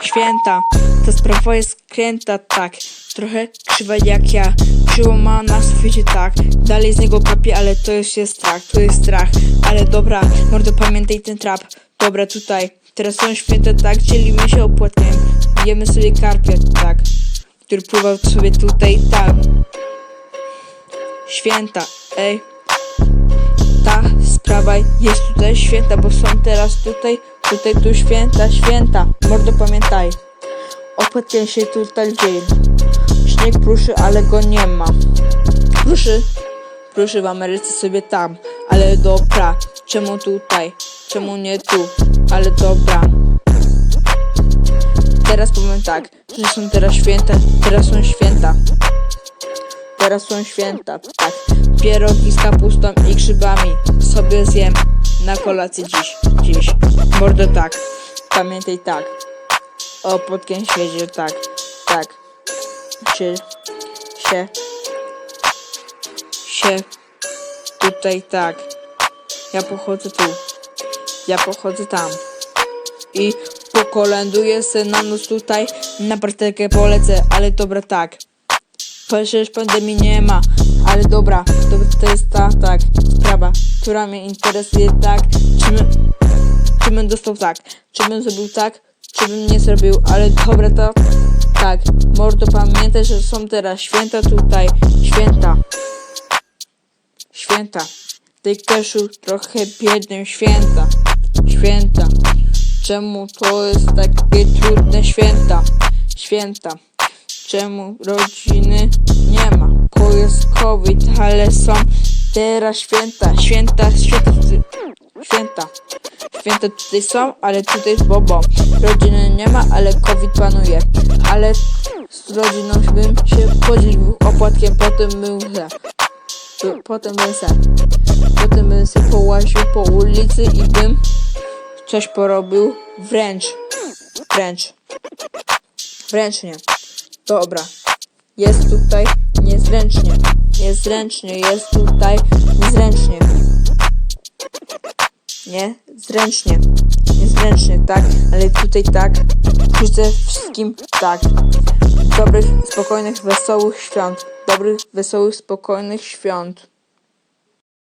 Święta, ta sprawa jest kręta tak. Trochę krzywa jak ja. Krzywo ma na suficie tak. Dalej z niego kapie, ale to już jest strach. To jest strach, ale dobra Mordo pamiętaj ten trap. Dobra tutaj, teraz są święta tak. Dzielimy się opłatkiem. Jemy sobie karpia tak. Który pływał sobie tutaj tak Święta, ej. Ta sprawa jest tutaj święta, bo są teraz tutaj, tutaj tu święta, święta. Mordo pamiętaj, opłaciłem się tutaj dzieje. Śnieg pruszy, ale go nie ma. Pruszy, pruszy w Ameryce sobie tam, ale dobra. Czemu tutaj? Czemu nie tu? Ale dobra. Teraz powiem tak, że są teraz święta, teraz są święta. Teraz są święta, tak. Pierogi z kapustą i grzybami sobie zjem na kolację dziś, dziś. Mordo tak, pamiętaj tak. O podkiem świecie tak, tak. Czy się, się, tutaj tak. Ja pochodzę tu, ja pochodzę tam. I pokolęduję se na noc tutaj, na parterkę polecę, ale dobra tak. Przecież pandemii nie ma, ale dobra, to, to jest ta, tak, która mnie interesuje tak, czy bym, czy bym dostał tak, czy bym zrobił tak, czy bym nie zrobił, ale dobra to, tak, mordo pamiętaj, że są teraz święta tutaj, święta, święta, tej keszu trochę biednym święta, święta, czemu to jest takie trudne święta, święta. Czemu rodziny nie ma? Bo jest COVID, ale są teraz święta, święta, święta, święta. Święta tutaj są, ale tutaj z Bobo. Rodziny nie ma, ale COVID panuje. Ale z rodziną bym się podzielił opłatkiem, potem był Potem bym se, potem bym się połaził po ulicy i bym coś porobił wręcz, wręcz, wręcz nie. Dobra. Jest tutaj niezręcznie. Niezręcznie. Jest tutaj niezręcznie. Nie? Zręcznie. Niezręcznie, tak? Ale tutaj tak. Życzę wszystkim tak. Dobrych, spokojnych, wesołych świąt. Dobrych, wesołych, spokojnych świąt.